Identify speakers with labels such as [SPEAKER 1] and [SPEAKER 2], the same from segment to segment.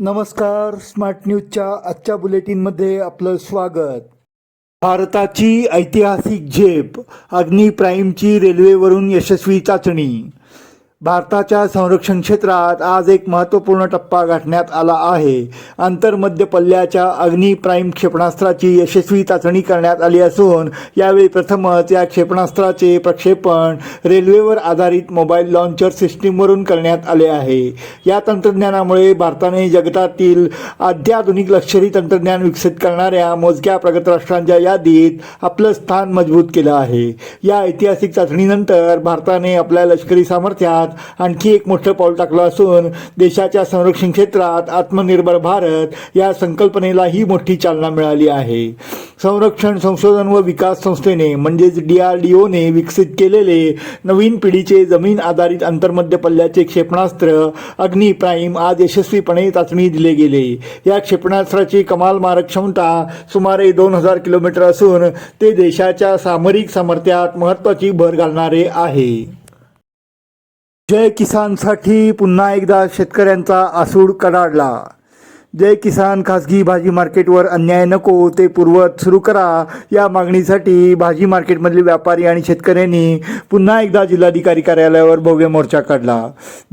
[SPEAKER 1] नमस्कार स्मार्ट न्यूजच्या आजच्या बुलेटिनमध्ये आपलं स्वागत. भारताची ऐतिहासिक झेप अग्नी प्राईमची रेल्वेवरून यशस्वी चाचणी. भारताच्या संरक्षण क्षेत्रात आज एक महत्त्वपूर्ण टप्पा गाठण्यात आला आहे. आंतरमध्य पल्ल्याच्या अग्नी प्राईम क्षेपणास्त्राची यशस्वी चाचणी करण्यात आली असून यावेळी प्रथमच या क्षेपणास्त्राचे प्रक्षेपण रेल्वेवर आधारित मोबाईल लॉन्चर सिस्टीमवरून करण्यात आले आहे. या तंत्रज्ञानामुळे भारताने जगतातील अत्याधुनिक लष्करी तंत्रज्ञान विकसित करणाऱ्या मोजक्या प्रगत राष्ट्रांच्या यादीत आपलं स्थान मजबूत केलं आहे. या ऐतिहासिक चाचणीनंतर भारताने आपल्या लष्करी सामर्थ्यात आणखी एक मोठं पाऊल टाकलं असून देशाच्या संरक्षण क्षेत्रात आत्मनिर्भर भारत या संकल्पनेला ही मोठी चालना मिळाली आहे. संरक्षण संशोधन व विकास संस्थेने म्हणजेच डी आर डी ओने विकसित केलेले नवीन पिढीचे जमीन आधारित अंतर्मध्य पल्ल्याचे क्षेपणास्त्र अग्नी प्राईम आज यशस्वीपणे चाचणी दिले गेले. या क्षेपणास्त्राची कमाल मारक क्षमता सुमारे दोन हजार किलोमीटर असून ते देशाच्या सामरिक सामर्थ्यात महत्त्वाची भर घालणारे आहे. जय किसानसाठी पुन्हा एकदा शेतकऱ्यांचा आसूड कडाडला. जय किसान खासगी भाजी मार्केटवर अन्याय नको ते पूर्वत सुरू करा. या मागणीसाठी भाजी मार्केटमधील व्यापारी आणि शेतकऱ्यांनी पुन्हा एकदा जिल्हाधिकारी कार्यालयावर भव्य मोर्चा काढला.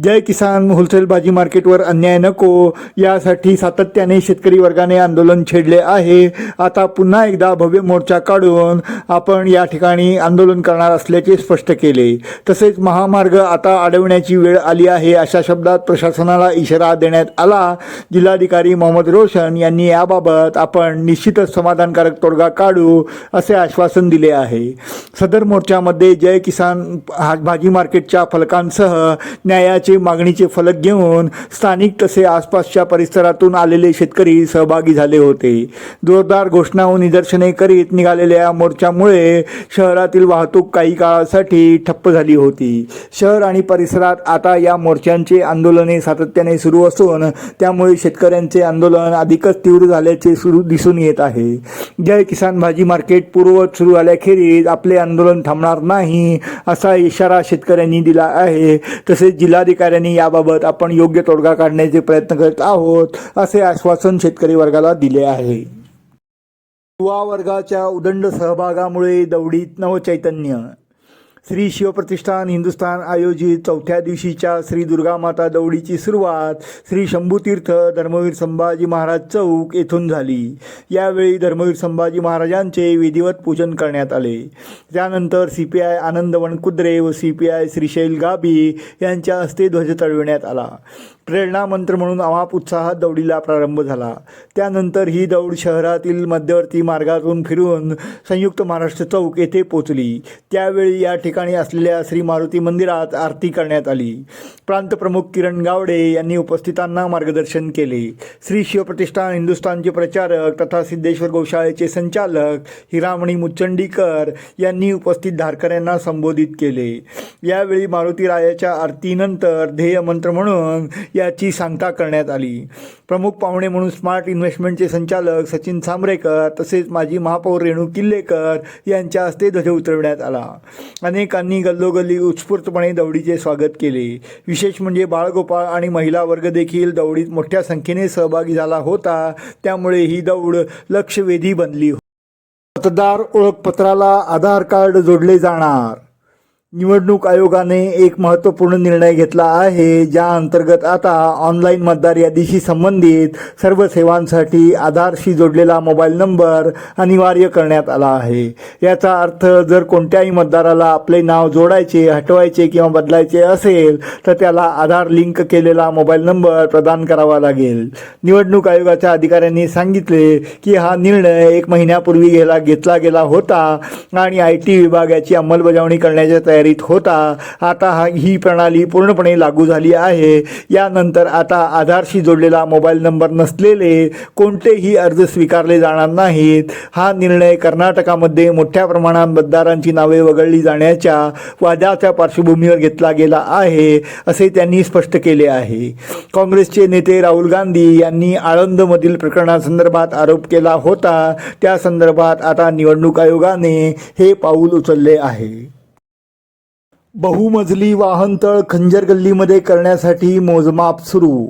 [SPEAKER 1] जय किसान होलसेल भाजी मार्केटवर अन्याय नको यासाठी सातत्याने शेतकरी वर्गाने आंदोलन छेडले आहे. आता पुन्हा एकदा भव्य मोर्चा काढून आपण या ठिकाणी आंदोलन करणार असल्याचे स्पष्ट केले. तसेच महामार्ग आता अडवण्याची वेळ आली आहे अशा शब्दात प्रशासनाला इशारा देण्यात आला. जिल्हाधिकारी मोहम्मद रोशन यांनी याबाबत आपण निश्चितच समाधानकारक तोडगा काढू असे आश्वासन दिले आहे. सदर मोर्चामध्ये जय किसान भाजी मार्केटच्या फलकांसह न्यायाचे मागणीचे फलक घेऊन स्थानिक तसे आसपासच्या परिसरातून आलेले शेतकरी सहभागी झाले होते. जोरदार घोषणा व निदर्शने करीत निघालेल्या मोर्चामुळे शहरातील वाहतूक काही काळासाठी ठप्प झाली होती. शहर आणि परिसरात आता या मोर्चांचे आंदोलने सातत्याने सुरू असून त्यामुळे शेतकऱ्यांचे आंदोलन अधिकच तीव्र झाल्याचे सुरू दिसून येत आहे. जय किसान भाजी मार्केट पूर्ववत सुरू झाल्याखेरीज आपले आंदोलन थांबणार नाही असा इशारा शेतकऱ्यांनी दिला आहे. तसेच जिल्हाधिकाऱ्यांनी याबाबत आपण योग्य तोडगा काढण्याचे प्रयत्न करत आहोत असे आश्वासन शेतकरी वर्गाला दिले आहे. युवा वर्गाच्या उदंड सहभागामुळे दौडीत नवचैतन्य श्री शिवप्रतिष्ठान हिंदुस्थान आयोजित चौथ्या दिवशीच्या श्री दुर्गामाता दौडीची सुरुवात श्री शंभूतीर्थ धर्मवीर संभाजी महाराज चौक येथून झाली. यावेळी धर्मवीर संभाजी महाराजांचे विधिवत पूजन करण्यात आले. त्यानंतर C P I Anand Wankudre व सी पी आय श्रीशैल गाबी यांच्या हस्ते ध्वज चढविण्यात आला. प्रेरणा मंत्र म्हणून अमाप उत्साहात दौडीला प्रारंभ झाला. त्यानंतर ही दौड शहरातील मध्यवर्ती मार्गातून फिरून संयुक्त महाराष्ट्र चौक येथे पोचली त्यावेळी या ठिकाणी असलेल्या श्री मारुती मंदिरात आरती करण्यात आली. प्रांतप्रमुख किरण गावडे यांनी उपस्थितांना मार्गदर्शन केले. श्री शिवप्रतिष्ठान हिंदुस्थानचे प्रचारक तथा सिद्धेश्वर गोशाळेचे संचालक हिरामणी मुच्चंडीकर यांनी उपस्थित धारकऱ्यांना संबोधित केले. यावेळी मारुती रायाच्या आरतीनंतर ध्येय मंत्र म्हणून याची सांगता करण्यात आली. प्रमुख पाहुणे म्हणून स्मार्ट इन्व्हेस्टमेंटचे संचालक सचिन सांबरेकर तसेच माजी महापौर रेणू किल्लेकर यांच्या हस्ते ध्वज उतरवण्यात आला. अनेकांनी गल्लोगल्ली उत्स्फूर्तपणे दौडीचे स्वागत केले. विशेष म्हणजे बाळगोपाळ आणि महिला वर्ग देखील दौडीत मोठ्या संख्येने सहभागी झाला होता. त्यामुळे ही दौड लक्षवेधी बनली. मतदार ओळखपत्राला आधार कार्ड जोडले जाणार. निवडणूक आयोगाने एक महत्त्वपूर्ण निर्णय घेतला आहे ज्या अंतर्गत आता ऑनलाईन मतदार यादीशी संबंधित सर्व सेवांसाठी आधारशी जोडलेला मोबाईल नंबर अनिवार्य करण्यात आला आहे. याचा अर्थ जर कोणत्याही मतदाराला आपले नाव जोडायचे हटवायचे किंवा बदलायचे असेल तर त्याला आधार लिंक केलेला मोबाईल नंबर प्रदान करावा लागेल. निवडणूक आयोगाच्या अधिकाऱ्यांनी सांगितले की हा निर्णय एक महिन्यापूर्वी गेला घेतला गेला होता आणि आय टी विभागाची अंमलबजावणी करण्याच्या तयारीत होता. आता हा ही प्रणाली पूर्णपणे लागू झाली आहे. यानंतर आता आधारशी जोडलेला मोबाईल नंबर नसलेले कोणतेही अर्ज स्वीकारले जाणार नाहीत. हा निर्णय कर्नाटकामध्ये मोठ्या प्रमाणात मतदारांची नावे वगळली जाण्याच्या वादाच्या पार्श्वभूमीवर घेतला गेला आहे असे त्यांनी स्पष्ट केले आहे. काँग्रेसचे नेते राहुल गांधी यांनी आळंदमधील प्रकरणासंदर्भात आरोप केला होता. त्या संदर्भात आता निवडणूक आयोगाने हे पाऊल उचलले आहे. बहुमजली वाहनतळ खंजर गल्लीमध्ये करण्यासाठी मोजमाप सुरू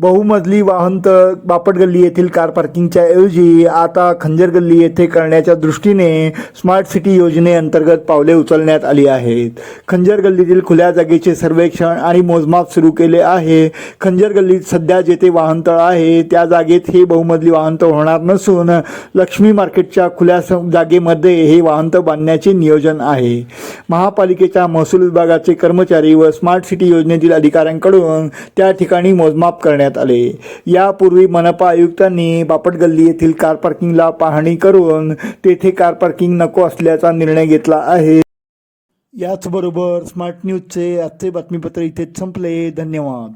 [SPEAKER 1] बहुमजली वाहनतळ बापट गल्ली येथील कार पार्किंगच्या ऐवजी आता खंजर गल्ली येथे करण्याच्या दृष्टीने स्मार्ट सिटी योजनेअंतर्गत पावले उचलण्यात आली आहेत. खंजर गल्लीतील खुल्या जागेचे सर्वेक्षण आणि मोजमाप सुरू केले आहे. खंजर गल्लीत सध्या जेथे वाहनतळ आहे त्या जागेत हे बहुमजली वाहनतळ होणार नसून लक्ष्मी मार्केटच्या खुल्या जागेमध्ये हे वाहनतळ बांधण्याचे नियोजन आहे. महापालिकेच्या महसूल विभागाचे कर्मचारी व स्मार्ट सिटी योजनेतील अधिकाऱ्यांकडून त्या ठिकाणी मोजमाप करण्यात आले. यापूर्वी मनपा आयुक्तांनी बापट गल्ली येथील कार पार्किंगला पाहणी करून तेथे कार पार्किंग नको असल्याचा निर्णय घेतला आहे. याचबरोबर स्मार्ट न्यूजचे आजचे बातमीपत्र इथेच संपले. धन्यवाद.